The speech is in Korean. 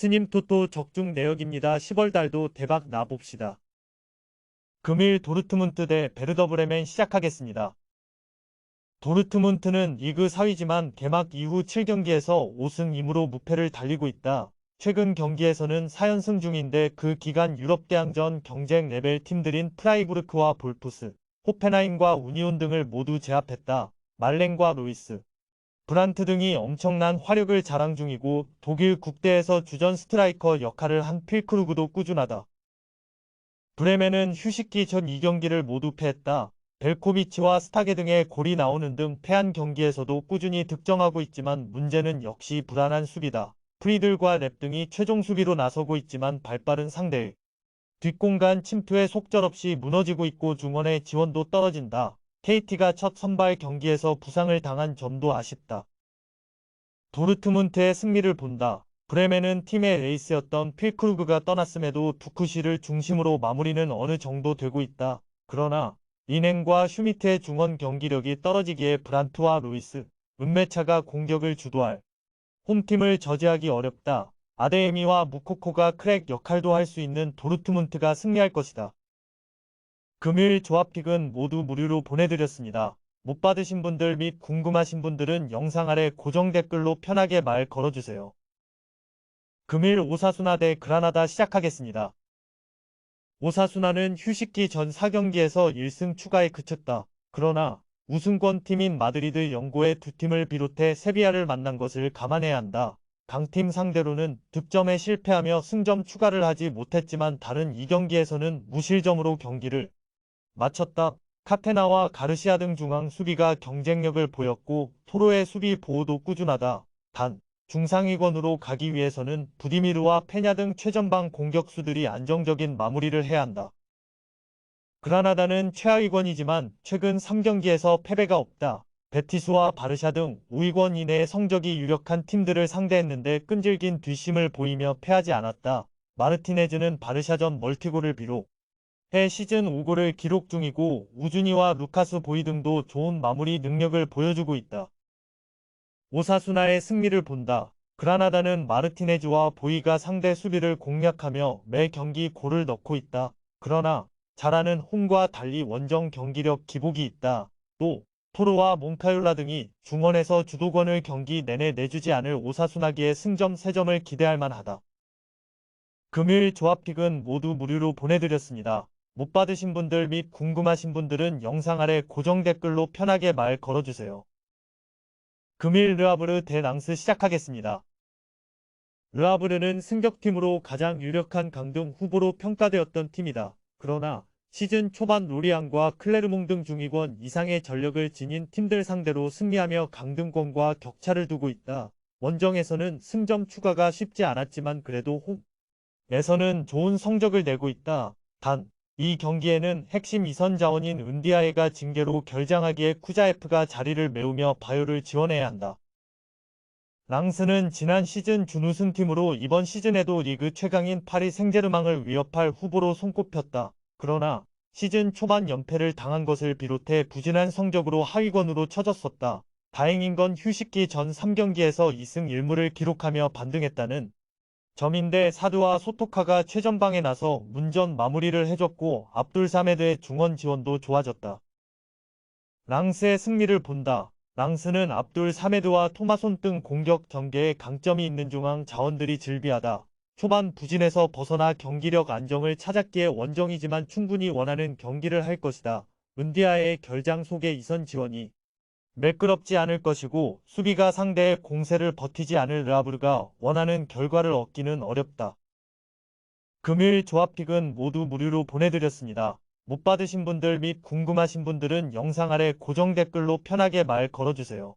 스님 토토 적중 내역입니다. 10월 달도 대박 나봅시다. 금일 도르트문트 대 베르더브레멘 시작하겠습니다. 도르트문트는 리그 4위지만 개막 이후 7경기에서 5승 2무로 무패를 달리고 있다. 최근 경기에서는 4연승 중인데 그 기간 유럽 대항전 경쟁 레벨 팀들인 프라이부르크와 볼푸스, 호펜하임과 우니온 등을 모두 제압했다. 말렌과 로이스, 브란트 등이 엄청난 화력을 자랑 중이고 독일 국대에서 주전 스트라이커 역할을 한 필크루그도 꾸준하다. 브레멘은 휴식기 전 2경기를 모두 패했다. 벨코비치와 스타게 등의 골이 나오는 등 패한 경기에서도 꾸준히 득점하고 있지만 문제는 역시 불안한 수비다. 프리들과 랩 등이 최종 수비로 나서고 있지만 발빠른 상대의 뒷공간 침투에 속절없이 무너지고 있고 중원의 지원도 떨어진다. KT가 첫 선발 경기에서 부상을 당한 점도 아쉽다. 도르트문트의 승리를 본다. 브레멘은 팀의 에이스였던 필크루그가 떠났음에도 두쿠시를 중심으로 마무리는 어느 정도 되고 있다. 그러나 리넨과 슈미트의 중원 경기력이 떨어지기에 브란트와 루이스, 은메차가 공격을 주도할 홈팀을 저지하기 어렵다. 아데에미와 무코코가 크랙 역할도 할 수 있는 도르트문트가 승리할 것이다. 금요일 조합픽은 모두 무료로 보내드렸습니다. 못 받으신 분들 및 궁금하신 분들은 영상 아래 고정 댓글로 편하게 말 걸어주세요. 금일 오사수나 대 그라나다 시작하겠습니다. 오사수나는 휴식기 전 4경기에서 1승 추가에 그쳤다. 그러나 우승권 팀인 마드리드 영고의 두 팀을 비롯해 세비야를 만난 것을 감안해야 한다. 강팀 상대로는 득점에 실패하며 승점 추가를 하지 못했지만 다른 2경기에서는 무실점으로 경기를 마쳤다. 카테나와 가르시아 등 중앙 수비가 경쟁력을 보였고 토로의 수비 보호도 꾸준하다. 단 중상위권으로 가기 위해서는 부디미르와 페냐 등 최전방 공격수들이 안정적인 마무리를 해야 한다. 그라나다는 최하위권이지만 최근 3경기에서 패배가 없다. 베티스와 바르샤 등 5위권 이내의 성적이 유력한 팀들을 상대했는데 끈질긴 뒷심을 보이며 패하지 않았다. 마르티네즈는 바르샤전 멀티골을 비록 해 시즌 5골을 기록 중이고 우준이와 루카스 보이 등도 좋은 마무리 능력을 보여주고 있다. 오사수나의 승리를 본다. 그라나다는 마르티네즈와 보이가 상대 수비를 공략하며 매 경기 골을 넣고 있다. 그러나 잘하는 홈과 달리 원정 경기력 기복이 있다. 또 토르와 몽카율라 등이 중원에서 주도권을 경기 내내 내주지 않을 오사수나기의 승점 3점을 기대할 만하다. 금요일 조합픽은 모두 무료로 보내드렸습니다. 못 받으신 분들 및 궁금하신 분들은 영상 아래 고정 댓글로 편하게 말 걸어주세요. 금일 르아브르 대 낭스 시작하겠습니다. 르아브르는 승격팀으로 가장 유력한 강등 후보로 평가되었던 팀이다. 그러나 시즌 초반 로리안과 클레르몽 등 중위권 이상의 전력을 지닌 팀들 상대로 승리하며 강등권과 격차를 두고 있다. 원정에서는 승점 추가가 쉽지 않았지만 그래도 홈에서는 좋은 성적을 내고 있다. 단, 이 경기에는 핵심 이선 자원인 은디아에가 징계로 결장하기에 쿠자에프가 자리를 메우며 바요를 지원해야 한다. 랑스는 지난 시즌 준우승팀으로 이번 시즌에도 리그 최강인 파리 생제르망을 위협할 후보로 손꼽혔다. 그러나 시즌 초반 연패를 당한 것을 비롯해 부진한 성적으로 하위권으로 처졌었다. 다행인 건 휴식기 전 3경기에서 2승 1무를 기록하며 반등했다는 점인데 사드와 소토카가 최전방에 나서 문전 마무리를 해줬고 압둘 사메드의 중원 지원도 좋아졌다. 랑스의 승리를 본다. 랑스는 압둘 사메드와 토마손 등 공격 전개에 강점이 있는 중앙 자원들이 즐비하다. 초반 부진에서 벗어나 경기력 안정을 찾았기에 원정이지만 충분히 원하는 경기를 할 것이다. 은디아의 결장 속의 이선 지원이 매끄럽지 않을 것이고 수비가 상대의 공세를 버티지 않을 르아브르가 원하는 결과를 얻기는 어렵다. 금요일 조합픽은 모두 무료로 보내드렸습니다. 못 받으신 분들 및 궁금하신 분들은 영상 아래 고정 댓글로 편하게 말 걸어주세요.